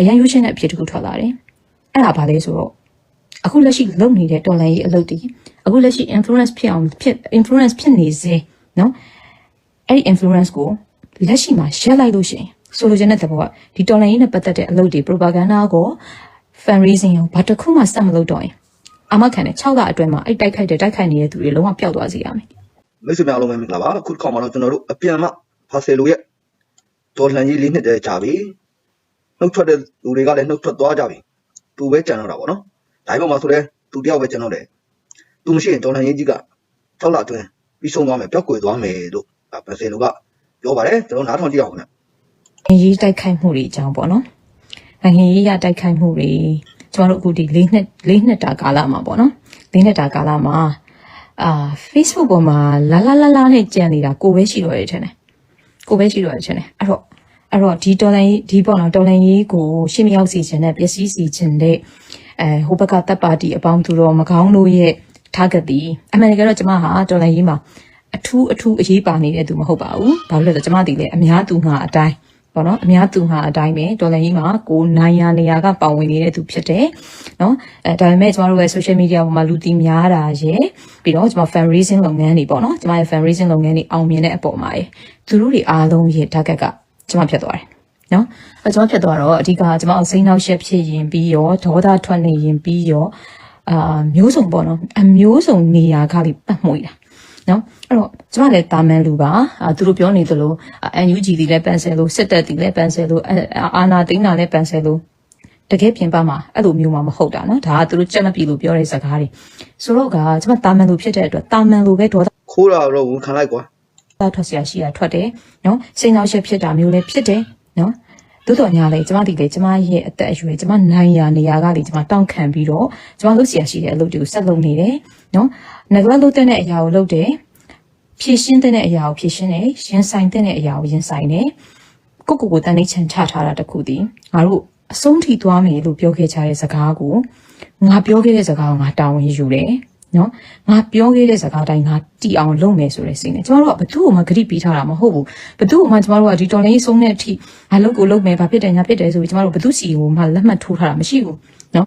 အရန်ရွေးချယ်တဲ့အဖြစ်တခုထွက်လာတယ်။အဲ့ဒါဘာလဲဆိုတော့အခုလက်ရှိလုပ်နေတဲ့တော်လန်ရေးအလုပ်တွေအခုလက်ရှိ influence ဖြစ်အောင်ဖြစ် influence ဖြစ်နေစေနော်အဲ့ဒီ influence ကိုလက်ရှိမှာ share လိုက်လို့ရှိရင်ဆိုလိုချင်တဲ့သဘောကဒီတော်လန်ရေးနဲ့ပတ်သက်တဲ့အလုပ်တွေ propaganda ကို fundraising ကိုဘာတစ်ခုမှစက်မလုပ်တော့ရင်အမခံတဲ့6လအတွင်းမှာအဲ့တိုက်ခိုက်တဲ့တိုက်ခိုက်နေတဲ့သူတွေလုံးဝပျောက်သွားစေရမယ်မိတ်ဆွေများအားလုံးပဲမင်္ဂလာပါခုခေါ်မှာတော့ကျွန်တော်တို့အပြန်မှဘာဆယ်လိုရဲ့တော်လှန်ရေးလေးနှစ်တည်းကြာပြီ နှုတ်ထွက်တဲ့လူတွေကလည်းနှုတ်ထွက်သွားကြပြီသူပဲကြံတော့တာပေါ့နော်ဒါပေမဲ့မှာဆိုလဲသူတယောက်ပဲကြံတော့တယ်သူမရှိရင်ဒေါ်လန်ကြီးကြီးက6လအတွင်းပြီးဆုံးသွားမယ်ပျောက်ကွယ်သွားမယ်လို့ဖာဆယ်လိုကပြောပါတယ်ကျွန်တော်နားထောင်ကြည့်အောင်ခင်ဗျရေးတိုက်ခိုက်မှုတွေအကြောင်းပေါ့နော်။နိုင်ငံရေးရတိုက်ခိုက်မှုတွေကျွန်တော်တို့အခုဒီ၄နှစ်၄နှစ်တာကာလမှာပေါ့နော်။၄နှစ်တာကာလမှာအာ Facebook ပေါ်မှာလာလာလာလာနဲ့ကြံနေတာကိုပဲရှိတော့ရထင်တယ်။ကိုပဲရှိတော့ရထင်တယ်။အဲ့တော့ အဲ့တော့ဒီတော်လိုင်းဒီပေါ့နော်တော်လိုင်းရေးကိုရှင်းမရောက်စီခြင်းနဲ့ပျက်စီးစီခြင်းတဲ့အဲဟိုဘက်ကတပ်ပါတီအပေါင်းသူတော်မကောင်းတို့ရဲ့ target ဒီအမှန်တကယ်တော့ကျမဟာတော်လိုင်းရေးမှာအထူးအထူးအရေးပါနေတဲ့သူမဟုတ်ပါဘူးဘာလို့လဲဆိုတော့ကျမဒီလေအများသူငါအတိုင်းပေါ့နော်အများသူဟာအတိုင်းပဲဒေါ်လာကြီးမှာကိုနိုင်ရနေရာကပါဝင်နေတဲ့သူဖြစ်တယ်နော်အဲဒါပေမဲ့ကျမတို့ရဲ့ social media ပေါ်မှာလူတီများတာရဲ့ပြီးတော့ကျမ fan raising လုပ်ငန်းတွေပေါ့နော်ကျမရဲ့ fan raising လုပ်ငန်းတွေအောင်မြင်တဲ့အပေါ်မှာရေသူတို့တွေအားလုံးရဲ့ target က ကျမဖြစ်သွားတယ်နော်အဲကျွန်မဖြစ်သွားတော့အဓိကကျွန်မစိတ်နှောက်ယှက်ဖြစ်ရင်ပြီးရောဒေါသထွက်နေရင်ပြီးရောအာမျိုးစုံပေါ့နော်အမျိုးစုံနေရာကလေးပတ်မှုရတာနော်အဲ့တော့ကျမလည်းတာမန်လူပါအာသူတို့ပြောနေသလို NUG ဒီလည်းပန်ဆယ်လို့စစ်တပ်ဒီလည်းပန်ဆယ်လို့အာနာသိန်းတာလည်းပန်ဆယ်လို့တကယ်ပြင်ပမှာအဲ့လိုမျိုးမှမဟုတ်တာနော်ဒါကသူတို့ကြက်မပြီလို့ပြောတဲ့စကားတွေဆိုတော့ကကျမတာမန်လူဖြစ်တဲ့အတွက်တာမန်လူပဲဒေါသခိုးတာတော့ဝန်ခံလိုက်ကွာ သားထွက်စရာရှိတာထွက်တယ်နော်စိတ်နှောက်ရှက်ဖြစ်တာမျိုးလည်းဖြစ်တယ်နော်သို့တော်ညာလေကျမဒီလေကျမရဲ့အသက်အရွယ်ကျမနိုင်ရာနေရာကလေကျမတောင့်ခံပြီးတော့ကျမလုပ်စရာရှိတဲ့အလုပ်တွေကိုဆက်လုပ်နေတယ်နော်ငကလလုပ်တဲ့အရာကိုလုပ်တယ်ဖြည့်ရှင်းတဲ့အရာကိုဖြည့်ရှင်းတယ်ရင်ဆိုင်တဲ့အရာကိုရင်ဆိုင်တယ်ကိုကိုကိုတန်လေးချန်ချထားတာတခုတည်းငါတို့အဆုံးထိသွားမယ်လို့ပြောခဲ့ကြတဲ့စကားကိုငါပြောခဲ့တဲ့စကားကိုငါတာဝန်ယူတယ် နော်ငါပြောခဲ့တဲ့စကားတိုင်းငါတီအောင်လုပ်မယ်ဆိုတဲ့စိတ်နဲ့ကျမတို့ကဘသူ့ကိုမှဂရိပေးထားတာမဟုတ်ဘူးဘသူ့ကိုမှကျမတို့ကဒီတော်လိုင်းဆုံးတဲ့အထိငါလုပ်ကိုလုပ်မယ်ဘာဖြစ်တယ်ညာဖြစ်တယ်ဆိုပြီးကျမတို့ဘသူ့စီကိုမှလက်မှတ်ထိုးထားတာမရှိဘူးနော်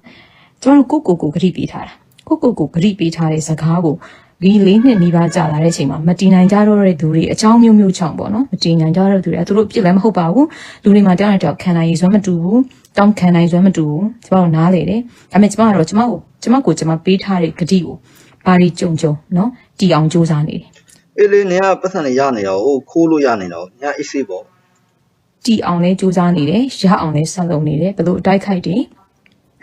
ကျမတို့ကိုကိုကိုဂရိပေးထားတာကိုကိုကိုဂရိပေးထားတဲ့စကားကို ဒီလေးနှစ်နီးပါးကြာလာတဲ့အချိန်မှာမတီနိုင်ကြတော့တဲ့သူတွေအကြောင်းမျိုးမျိုးချောင်းပေါ့နော်မတီနိုင်ကြတော့တဲ့သူတွေအဲသူတို့ပြစ်လည်းမဟုတ်ပါဘူးလူတွေမှာတောင်းတဲ့တော့ခံနိုင်ရည်စွမ်းမတူဘူးတောင်းခံနိုင်စွမ်းမတူဘူးကျမတို့နားလေတယ်ဒါပေမဲ့ကျမကတော့ကျမကိုကျမကိုကျမပေးထားတဲ့ဂတိကိုဘာတွေကြုံကြုံနော်တီအောင်စူးစမ်းနေတယ်အေးလေနေကပတ်စံနေရနေတာကိုခိုးလို့ရနေတာကိုညာအေးဆေးပေါ့တီအောင်လဲစူးစမ်းနေတယ်ရအောင်လဲဆက်လုပ်နေတယ်ဘလို့အတိုက်ခိုက်တယ်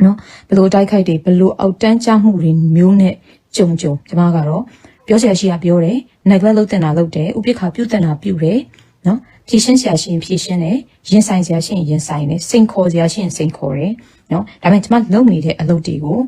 နော်ဘလို့အတိုက်ခိုက်တယ်ဘလို့အောက်တန်းချမှုတွေမျိုးနဲ့ ကြုံကြုံကျမကတော့ပြောစရာရှိတာပြောတယ် neglect လုပ်တင်တာလုပ်တယ်ဥပိ္ပခာပြုတ်တင်တာပြုတ်တယ်နော်ဖြည့်ရှင်းစရာရှိရင်ဖြည့်ရှင်းတယ်ရင်ဆိုင်စရာရှိရင်ရင်ဆိုင်တယ်စိန်ခေါ်စရာရှိရင်စိန်ခေါ်တယ်နော်ဒါပေမဲ့ကျမလုပ်နေတဲ့အလုပ်တွေကို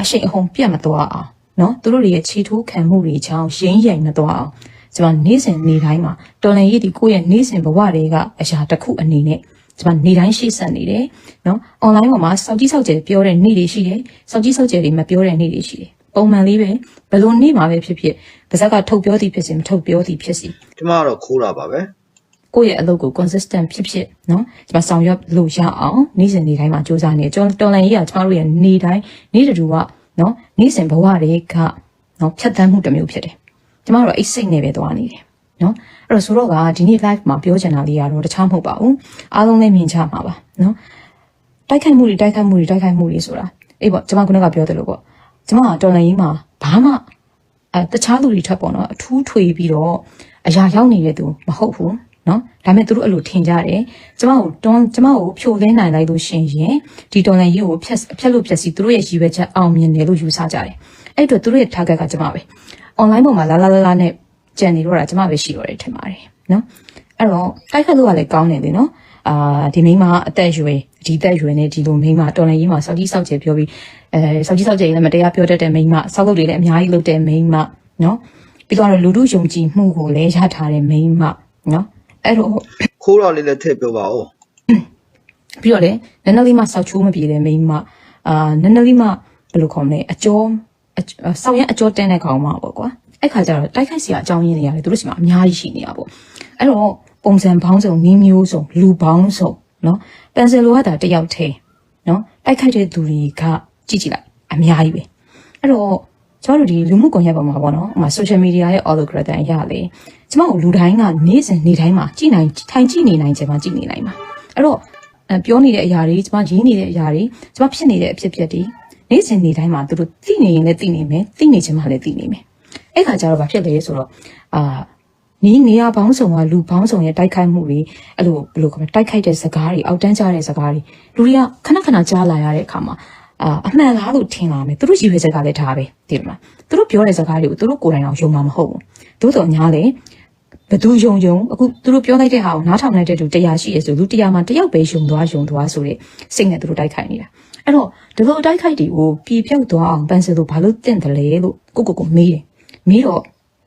အရှိန်အဟုန်ပြတ်မသွားအောင်နော်သူတို့တွေရဲ့ခြေထိုးခံမှုတွေကြောင့်ရင်းရိုင်မသွားအောင်ကျမနေ့စဉ်နေ့တိုင်းမှာတော်လန်ရည်ဒီကိုယ့်ရဲ့နေ့စဉ်ဘဝတွေကအရာတစ်ခုအနေနဲ့ ကျမနေတိုင်းရှေ့ဆက်နေတယ်နော်။ online ပေါ်မှာစောက်ကြီးစောက်ကျယ်ပြောတဲ့နေ့တွေရှိတယ်။စောက်ကြီးစောက်ကျယ်တွေမပြောတဲ့နေ့တွေရှိတယ်။ပုံမှန်လေးပဲဘယ်လိုနေ့မှာပဲဖြစ်ဖြစ်ပါဇက်ကထုတ်ပြောသည်ဖြစ်စေမထုတ်ပြောသည်ဖြစ်စေကျမကတော့ခိုးတာပါပဲကိုယ့်ရဲ့အလုပ်ကို consistent ဖြစ်ဖြစ်နော်ကျမဆောင်ရွက်လို့ရအောင်နေ့စဉ်နေ့တိုင်းမှာစူးစမ်းနေတယ်ကျွန်တော်တော်လန်ကြီးကကျမတို့ရဲ့နေ့တိုင်းနေ့တူကနော်နေ့စဉ်ဘဝတွေကနော်ဖြတ်သန်းမှုတစ်မျိုးဖြစ်တယ်ကျမတို့အိတ်စိတ်နဲ့ပဲသွားနေတယ် နော်အဲ့တော့ဆိုတော့ကဒီနေ့ live မှာပြောချင်တာလေးကတော့တခြားမဟုတ်ပါဘူးအားလုံးလည်းမြင်ကြမှာပါနော်တိုက်ခိုက်မှုတွေတိုက်ခိုက်မှုတွေတိုက်ခိုက်မှုတွေဆိုတာအေးပေါ့ကျမခုနကပြောသလိုပေါ့ကျမကတော်လန်ကြီးမှာဘာမှအဲတခြားလူတွေထပ်ပေါ့နော်အထူးထွေပြီးတော့အရာရောက်နေတဲ့သူမဟုတ်ဘူးနော်ဒါပေမဲ့သူတို့အဲ့လိုထင်ကြတယ်ကျမကိုတွန်းကျမကိုဖြိုလဲနိုင်လိုက်လို့ရှင်ရင်ဒီတော်လန်ကြီးကိုဖြတ်ဖြတ်လို့ဖြတ်စီသူတို့ရဲ့ရည်ရွယ်ချက်အောင်မြင်တယ်လို့ယူဆကြတယ်အဲ့အတွက်သူတို့ရဲ့ target ကကျမပဲ online ပေါ်မှာလာလာလာလာနဲ့ ကြံနေတော့တာကျမပဲရှိတော့တယ်ထင်ပါတယ်နော်အဲ့တော့တိုက်ခတ်လို့ကလည်းကောင်းတယ်လေနော်အာဒီမိန်းမအသက်အရွယ်ဒီသက်အရွယ်နဲ့ဒီလိုမိန်းမတော်လည်းရေးမှာစောက်ကြီးစောက်ကျယ်ပြောပြီးအဲစောက်ကြီးစောက်ကျယ်လည်းမတရားပြောတတ်တဲ့မိန်းမစောက်လုပ်တွေလည်းအများကြီးလုပ်တဲ့မိန်းမနော်ပြီးတော့လူလူယုံကြည်မှုကိုလည်းရထားတဲ့မိန်းမနော်အဲ့တော့ခိုးတာလေးလည်းထည့်ပြောပါဦးပြီးတော့လည်းနည်းနည်းလေးမှစောက်ချိုးမပြေတဲ့မိန်းမအာနည်းနည်းလေးမှဘယ်လိုခေါ်မလဲအကျော်အစောက်ရန်အကျော်တန်းတဲ့ကောင်မပေါ့ကွာ အဲ့ခါကျတော့တိုက်ခိုက်စရာအကြောင်းရင်းတွေရတယ်သူတို့စီမှာအများကြီးရှိနေတာပေါ့အဲ့တော့ပုံစံပေါင်းစုံနည်းမျိုးစုံလူပေါင်းစုံနော်ပန်ဆယ်လိုကဒါတယောက်သေးနော်တိုက်ခိုက်တဲ့သူတွေကကြည့်ကြည့်လိုက်အများကြီးပဲအဲ့တော့ကျွန်တော်တို့ဒီလူမှုကွန်ရက်ပေါ်မှာပေါ့နော်ဟိုမှာ social media ရဲ့ algorithm အရလေကျွန်တော်တို့လူတိုင်းကနေ့စဉ်နေ့တိုင်းမှာကြည့်နိုင်ထိုင်ကြည့်နေနိုင်ခြင်းမှာကြည့်နေနိုင်မှာအဲ့တော့အဲပြောနေတဲ့အရာတွေကျွန်မရင်းနေတဲ့အရာတွေကျွန်မဖြစ်နေတဲ့အဖြစ်အပျက်တွေနေ့စဉ်နေ့တိုင်းမှာသူတို့သိနေရင်လည်းသိနေမယ်သိနေခြင်းမှာလည်းသိနေမယ် အဲ့ခါကျတော့ဘာဖြစ်လဲဆိုတော့အာနီးနေရပေါင်းစုံကလူပေါင်းစုံရဲ့တိုက်ခိုက်မှုတွေအဲ့လိုဘယ်လိုခေါ်မလဲတိုက်ခိုက်တဲ့စကားတွေအောက်တန်းကြတဲ့စကားတွေလူတွေကခဏခဏကြားလာရတဲ့အခါမှာအာအမှန်လားလို့ထင်လာမယ်သူတို့ရည်ရွယ်ချက်ကလည်းဒါပဲသိတယ်မလားသူတို့ပြောတဲ့စကားတွေကိုသူတို့ကိုယ်တိုင်တော့ယုံမှာမဟုတ်ဘူးသို့တော်ညာလေဘသူယုံယုံအခုသူတို့ပြောလိုက်တဲ့ဟာကိုနားထောင်လိုက်တဲ့သူတရားရှိရဆိုလူတရားမှာတယောက်ပဲယုံသွားယုံသွားဆိုတဲ့စိတ်နဲ့သူတို့တိုက်ခိုက်နေတာအဲ့တော့ဒီလိုတိုက်ခိုက်တွေကိုပြည်ပြောက်သွားအောင်ပန်းစလို့ဘာလို့တင့်တယ်လဲလို့ကိုကိုကိုမေးတယ် မေးတော့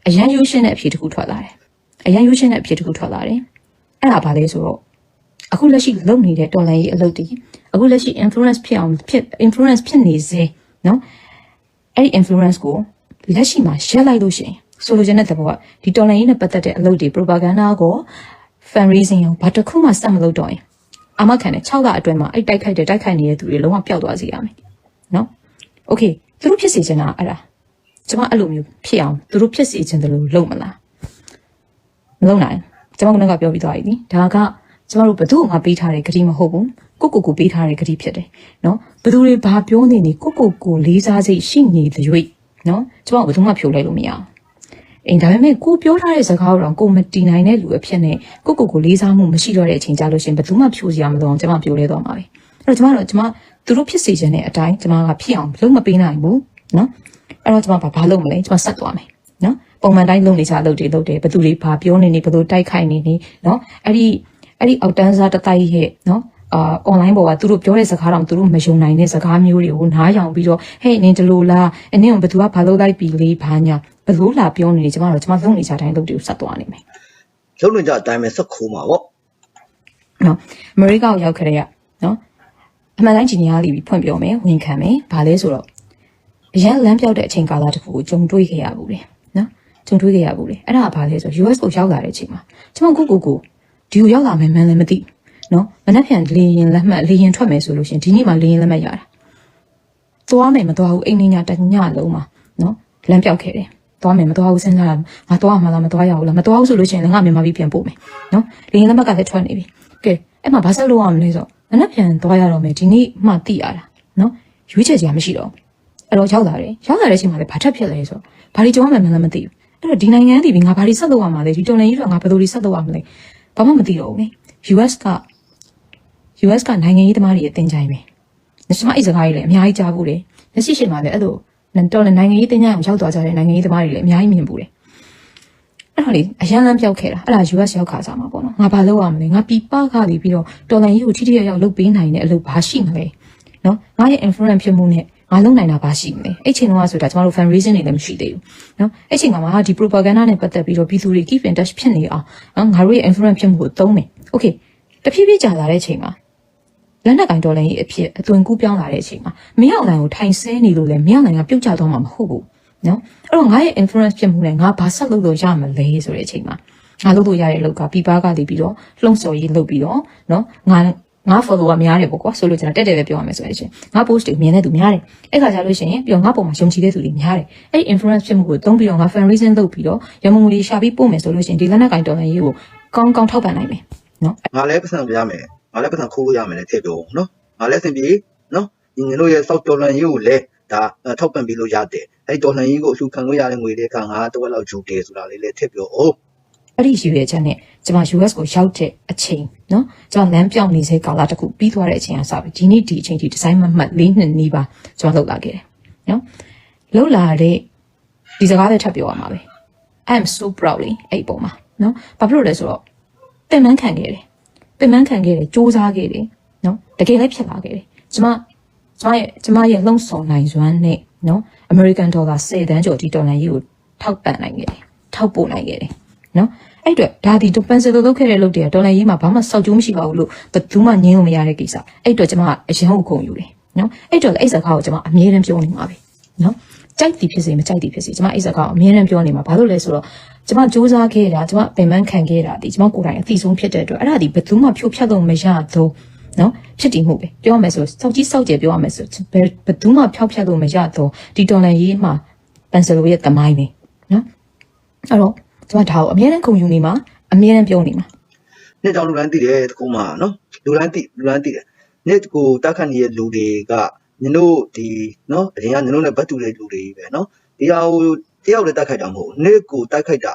အရန်ရိုးရှင်းတဲ့အဖြေတစ်ခုထွက်လာတယ်။အရန်ရိုးရှင်းတဲ့အဖြေတစ်ခုထွက်လာတယ်။အဲ့ဒါဘာလဲဆိုတော့အခုလက်ရှိလုပ်နေတဲ့တော်လိုင်းရေးအလုပ်တွေအခုလက်ရှိ influence ဖြစ်အောင်ဖြစ် influence ဖြစ်နေစေနော်အဲ့ဒီ influence ကိုလက်ရှိမှာ share လိုက်လို့ရှိရင်ဆိုလိုချင်တဲ့သဘောကဒီတော်လိုင်းရေးနဲ့ပတ်သက်တဲ့အလုပ်တွေ propaganda ကို fan raising ကိုဘာတစ်ခုမှစက်မလုပ်တော့ရင်အမခံတဲ့6လအတွင်းမှာအဲ့တိုက်ခိုက်တဲ့တိုက်ခိုက်နေတဲ့သူတွေလုံးဝပျောက်သွားစေရမယ်နော် okay သူတို့ဖြစ်စေချင်တာအဲ့ဒါ ကျွန်မအဲ့လိုမျိုးဖြစ်အောင်သူတို့ဖြစ်စေချင်တယ်လို့လုပ်မလားမလုပ်နိုင်ကျွန်မကလည်းပြောပြီးသွားပြီဒါကကျွန်တော်တို့ဘသူ့မှာပေးထားတဲ့ဂတိမဟုတ်ဘူးကိုကိုကိုပေးထားတဲ့ဂတိဖြစ်တယ်နော်ဘသူတွေဘာပြောနေနေကိုကိုကိုလေးစားစိတ်ရှိနေတဲ့ရွေ့နော်ကျွန်မဘယ်သူမှဖြိုးလိုက်လို့မရအောင်အင်းဒါပေမဲ့ကိုပြောထားတဲ့စကားတော့ကိုမတီနိုင်တဲ့လူအဖြစ်နဲ့ကိုကိုကိုလေးစားမှုမရှိတော့တဲ့အချိန်ကြလို့ရှင်ဘယ်သူမှဖြိုးစရာမလိုအောင်ကျွန်မပြောလဲတော့မှာပဲအဲ့တော့ကျွန်မတို့ကျွန်မသူတို့ဖြစ်စေချင်တဲ့အတိုင်းကျွန်မကဖြစ်အောင်လုပ်မပေးနိုင်ဘူးနော် အဲ့တော့ကျွန်မဘာဘာလုပ်မလဲကျွန်မဆက်သွားမယ်နော်ပုံမှန်တိုင်းလုပ်နေကြအလုပ်တွေလုပ်တယ်ဘသူတွေဘာပြောနေနေဘသူတိုက်ခိုက်နေနေနော်အဲ့ဒီအဲ့ဒီအောက်တန်းစားတတိုက်ရဲ့နော်အာ online ပေါ်ကသူတို့ပြောတဲ့စကားတော့သူတို့မယုံနိုင်တဲ့စကားမျိုးတွေကိုနားယောင်ပြီးတော့ဟဲ့နင်ဒီလိုလားအနင်ကဘသူကဘာလို့လိုက်ပြီလေဘာညာဘလို့လာပြောနေနေကျမတို့ကျမလုံနေကြတိုင်းလုပ်တွေကိုဆက်သွားနေမယ်လုံးနေကြအတိုင်းပဲဆက်ခိုးမှာပေါ့နော်အမေရိကကိုရောက်ခဲ့တဲ့ကနော်အမှန်တိုင်းဂျီနီယာလီပြီးဖွင့်ပြောမယ်ဝန်ခံမယ်ဘာလဲဆိုတော့ အရန်လမ်းပြောက်တဲ့အချိန်ကာလတစ်ခုကိုဂျုံတွေးခဲ့ရဘူးလေနော်ဂျုံတွေးခဲ့ရဘူးလေအဲ့ဒါကဘာလဲဆိုတော့ US ကိုရောက်လာတဲ့အချိန်မှာကျမကိုကိုကိုဒီကိုရောက်လာမယ်မှန်းလည်းမသိနော်မနှက်ဖြန်လေရင်လက်မှတ်လေရင်ထွက်မယ်ဆိုလို့ရှင်ဒီနေ့မှလေရင်လက်မှတ်ရတာသွားမယ်မသွားဘူးအိမ်နေညတညလုံးမှာနော်လမ်းပြောက်ခဲ့တယ်သွားမယ်မသွားဘူးစဉ်းစားတာငါသွားမှာလားမသွားရဘူးလားမသွားဘူးဆိုလို့ရှိရင်လည်းငါမြန်မာပြည်ပြန်ပို့မယ်နော်လေရင်လက်မှတ်ကလည်းထွက်နေပြီကဲအဲ့မှာဘာဆက်လုပ်ရမလဲဆိုတော့မနှက်ပြန်သွားရတော့မယ်ဒီနေ့မှသိရတာနော်ရွေးချယ်စရာမရှိတော့ အဲ့တော့ရောက်လာတယ်ရောက်လာတဲ့အချိန်မှာလည်းဘာထက်ဖြစ်လဲဆိုတော့ဘာတွေကြောင်းမှမလည်းမသိဘူးအဲ့တော့ဒီနိုင်ငံတည်ပြီးငါဘာတွေဆက်လုပ်ရမှာလဲဒီတော်လန်ကြီးကငါဘယ်လိုတွေဆက်လုပ်ရမလဲဘာမှမသိတော့ဘူးလေ US က US ကနိုင်ငံရေးသမားတွေရဲ့တင်ကြိုင်ပဲ။ကျွန်မအဲ့စကားကြီးလည်းအများကြီးကြားဘူးလေ။လက်ရှိချိန်မှာလည်းအဲ့လိုတော်လည်းနိုင်ငံရေးတင်ကြိုင်ကိုရောက်သွားကြတဲ့နိုင်ငံရေးသမားတွေလည်းအများကြီးမြင်ဘူးလေ။အဲ့တော့လေအရန်လမ်းပြောက်ခဲ့တာအဲ့ဒါ US ရောက်ခါစားမှာပေါ့နော်။ငါဘာလုပ်ရမလဲ။ငါပြပခါလီပြီးတော့တော်လန်ရေးကိုထိထိရောက်ရောက်လုပ်ပေးနိုင်တဲ့အလုပ်ဘာရှိမလဲ။နော်။ငါရဲ့ influence ဖြစ်မှုနဲ့ ငါလုံနိုင်တာဘာရှိမလဲအဲ့ချိန်တော့ဆိုတာကျမတို့ fundraising တွေလည်းမရှိသေးဘူးเนาะအဲ့ချိန်မှာဒီ propaganda နဲ့ပတ်သက်ပြီးတော့ပြည်သူတွေ keep in touch ဖြစ်နေအောင်เนาะငါတို့ရဲ့ influence ဖြစ်မှုကိုသုံးမယ် okay တဖြည်းဖြည်းကြာလာတဲ့ချိန်မှာလက်နက်ကင်ဒေါ်လာကြီးအဖြစ်အသွင်ကူးပြောင်းလာတဲ့အချိန်မှာမင်းအောင်လိုင်ကိုထိုင်ဆဲနေလို့လေမင်းအောင်လိုင်ကပြုတ်ကျသွားမှာမဟုတ်ဘူးနော်အဲ့တော့ငါရဲ့ influence ဖြစ်မှုနဲ့ငါဘာဆက်လုပ်လို့ရမလဲဆိုတဲ့အချိန်မှာငါလုပ်လို့ရတဲ့အလုပ်ကပြပားကနေပြီးတော့လှုံ့ဆော်ရေးလုပ်ပြီးတော့နော်ငါ ငါ follower များတယ်ပေါ့ကွာဆိုလို့ကျွန်တော်တက်တယ်ပဲပြောရမယ်ဆိုတဲ့အချိန်ငါ post တွေမြင်တဲ့သူများတယ်အဲ့ခါကျလို့ရှိရင်ပြီးတော့ငါပုံမှာယုံကြည်တဲ့သူတွေများတယ်အဲ့ influence ဖြစ်မှုကိုသုံးပြီးတော့ငါ fundraising လုပ်ပြီးတော့ရမုံငွေရှာပြီးပို့မယ်ဆိုလို့ရှိရင်ဒီလက်နက်ကင်ဒေါ်လာကြီးကိုကောင်းကောင်းထောက်ပံ့နိုင်မယ်နော်ငါလည်းပတ်စံပြရမယ်ငါလည်းပတ်စံခိုးလို့ရမယ်လေထည့်ပြောနော်ငါလည်းအဆင်ပြေနော်ညီငယ်တို့ရဲ့စောက်တော်လန်ရေးကိုလည်းဒါထောက်ပံ့ပေးလို့ရတယ်အဲ့တော်လန်ရေးကိုအလှခံလို့ရတဲ့ငွေတွေကငါတဝက်လောက်ဂျူတယ်ဆိုတာလေးလည်းထည့်ပြောအောင် အဲ့ဒီရည်ရွယ်ချက်နဲ့ကျွန်မ US ကိုရောက်တဲ့အချိန်နော်ကျွန်မလမ်းပြောင်းနေစေကာလတစ်ခုပြီးသွားတဲ့အချိန်အစပဲဒီနေ့ဒီအချိန်ထိဒီဇိုင်းမမှတ်၄နှစ်နီးပါကျွန်မလုပ်လာခဲ့တယ်နော်လုပ်လာတဲ့ဒီစကားပဲထပ်ပြောရမှာပဲ I'm so proudly အဲ့ပုံမှာနော်ဘာဖြစ်လို့လဲဆိုတော့ပင်ပန်းခံခဲ့တယ်ပင်ပန်းခံခဲ့တယ်စူးစမ်းခဲ့တယ်နော်တကယ်လည်းဖြစ်လာခဲ့တယ်ကျွန်မကျွန်မရဲ့ကျွန်မရဲ့လုံဆောင်နိုင်စွမ်းနဲ့နော် American dollar 10တန်းကျော်ဒီဒေါ်လာကြီးကိုထောက်ပံ့နိုင်ခဲ့တယ်ထောက်ပို့နိုင်ခဲ့တယ် နော်အဲ့အတွက်ဒါဒီပန်ဆယ်လိုလုပ်ခဲ့တဲ့လုပ်တွေကဒေါ်လာရေးမှာဘာမှစောက်ကျိုးမရှိပါဘူးလို့ဘယ်သူမှငြင်းလို့မရတဲ့ကိစ္စအဲ့အတွက်ကျွန်မအရင်ဟုတ်ခုံယူတယ်နော်အဲ့အတွက်လည်းအဲ့စကားကိုကျွန်မအမြဲတမ်းပြောနေမှာပဲနော်ကြိုက်သည်ဖြစ်စေမကြိုက်သည်ဖြစ်စေကျမအဲ့စကားကိုအမြဲတမ်းပြောနေမှာဘာလို့လဲဆိုတော့ကျမစူးစမ်းခဲ့တာကျမပင်ပန်းခံခဲ့တာဒီကျမကိုယ်တိုင်အသိဆုံးဖြစ်တဲ့အတွက်အဲ့ဒါဒီဘယ်သူမှဖြိုးဖြတ်လို့မရတော့နော်ဖြစ်တည်မှုပဲပြောရမယ်ဆိုစောက်ကြီးစောက်ကြပြောရမယ်ဆိုဘယ်ဘယ်သူမှဖြောက်ဖြတ်လို့မရတော့ဒီတော်လန်ရေးမှာပန်ဆယ်လိုရဲ့တမိုင်းနေနော်အဲ့တော့ ကျမဒါကိုအမြဲတမ်းခုံယူနေမှာအမြဲတမ်းပြောနေမှာနေ့တောင်လူတိုင်းသိတယ်တကူမှနော်လူတိုင်းသိလူတိုင်းသိတယ်နေ့ကိုတက်ခတ်နေတဲ့လူတွေကညတို့ဒီနော်အရင်ကညတို့နဲ့ဘတ်တူတဲ့လူတွေပဲနော်ဒီဟာကိုတယောက်လည်းတက်ခိုက်တာမဟုတ်နေ့ကိုတက်ခိုက်တာ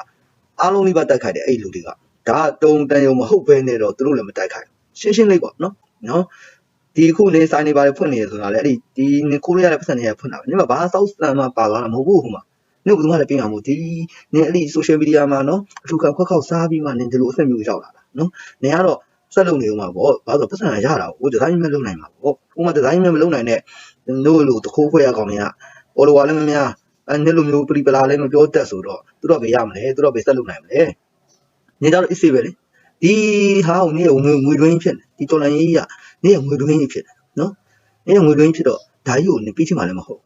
အားလုံးလေးပါတက်ခိုက်တယ်အဲ့လူတွေကဒါတုံတန်ရုံမဟုတ်ဘဲနဲ့တော့သူတို့လည်းမတက်ခိုက်ရှင်းရှင်းလေးပေါ့နော်နော်ဒီခုနေဆိုင်နေပါလေဖွင့်နေရဆိုတာလေအဲ့ဒီဒီနေကိုရရတဲ့ပတ်စံတွေကဖွင့်တာပဲညမဘာစောက်စံမှာပါသွားတာမဟုတ်ဘူးဟိုမှာ နေ့ဘယ်သူမှလည်းပြင်အောင်မို့ဒီနေအဲ့ဒီ social media မှာနော်အထူးကခွက်ခောက်စားပြီးမှနေဒီလိုအဆင့်မျိုးရောက်လာတာနော်နေကတော့ဆက်လုပ်နေဦးမှာပေါ့ဘာလို့ပတ်စံရတာကိုဒီဇိုင်းမဲ့လုပ်နိုင်မှာပေါ့ဥပမာဒီဇိုင်းမဲ့မလုပ်နိုင်တဲ့တို့လိုတခိုးခွဲရကောင်တွေကပေါ်လိုဝါလည်းမများအဲ့လိုမျိုးပရိပလာလည်းမပြောတတ်ဆိုတော့သူတို့ပဲရမလဲသူတို့ပဲဆက်လုပ်နိုင်မလဲနေတော့ issue ပဲလေဒီဟာကိုနေငွေငွေတွင်းဖြစ်နေဒီတော်လိုင်းကြီးကနေငွေတွင်းကြီးဖြစ်တယ်နော်နေငွေတွင်းဖြစ်တော့ဒါကြီးကိုနေပြီးချင်မှလည်းမဟုတ်နော်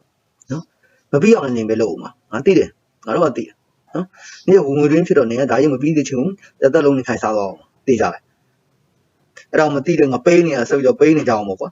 မပြီးအောင်လည်းနေပဲလုပ်ဦးမှာငါသိတယ်ငါတို့ကသိတယ်နော်နေငွေတွင်းဖြစ်တော့နေကဒါကြီးမပြီးသေးချင်ဘူးတက်တက်လုံးနေခိုင်စားတော့သိကြတယ်အဲ့တော့မသိတယ်ငါပေးနေရဆိုပြီးတော့ပေးနေကြအောင်ပေါ့ကွာ